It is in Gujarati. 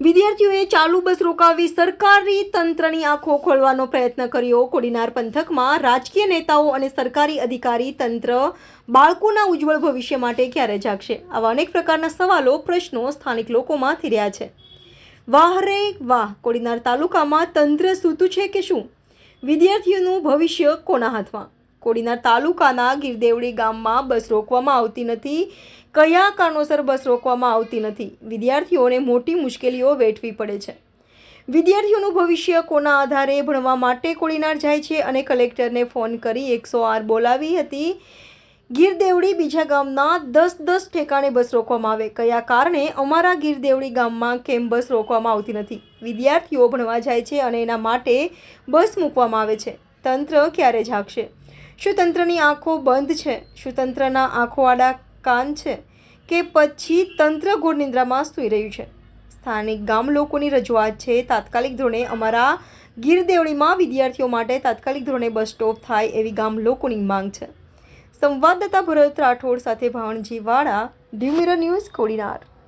વિદ્યાર્થીઓએ ચાલુ બસ રોકાવી સરકારી તંત્રની આંખો ખોલવાનો પ્રયત્ન કર્યો. કોડીનાર પંથકમાં રાજકીય નેતાઓ અને સરકારી અધિકારી તંત્ર બાળકોના ઉજ્જવળ ભવિષ્ય માટે ક્યારે જાગશે? આવા અનેક પ્રકારના સવાલો, પ્રશ્નો સ્થાનિક લોકોમાં થઈ રહ્યા છે. વાહ રે વાહ! કોડીનાર તાલુકામાં તંત્ર સૂતું છે કે શું? વિદ્યાર્થીઓનું ભવિષ્ય કોના હાથમાં? કોડીનાર તાલુકાના ગીરદેવડી ગામમાં બસ રોકવામાં આવતી નથી. કયા કારણોસર બસ રોકવામાં આવતી નથી? વિદ્યાર્થીઓને મોટી મુશ્કેલીઓ વેઠવી પડે છે. વિદ્યાર્થીઓનું ભવિષ્ય કોના આધારે ભણવા માટે કોડીનાર જાય છે અને કલેક્ટરને ફોન કરી એકસો આર બોલાવી હતી. ગીરદેવડી બીજા ગામના દસ દસ ઠેકાણે બસ રોકવામાં આવે. કયા કારણે? અમારા ગીરદેવડી ગામમાં કેમ બસ રોકવામાં આવતી નથી? વિદ્યાર્થીઓ ભણવા જાય છે અને એના માટે બસ મૂકવામાં આવે છે. તંત્ર ક્યારે જાગશે? શું તંત્રની આંખો બંધ છે? શું તંત્રના આંખો આડા કાન છે? કે પછી તંત્ર ઘોર નિંદ્રામાં સૂઈ રહ્યું છે? સ્થાનિક ગામ લોકોની રજૂઆત છે, તાત્કાલિક ધોરણે અમારા ગીર દેવળીમાં વિદ્યાર્થીઓ માટે તાત્કાલિક ધોરણે બસ સ્ટોપ થાય એવી ગામ લોકોની માંગ છે. સંવાદદાતા ભરત રાઠોડ સાથે ભાવણજી વાળા ડ્યુમિરર ન્યૂઝ, કોડીનાર.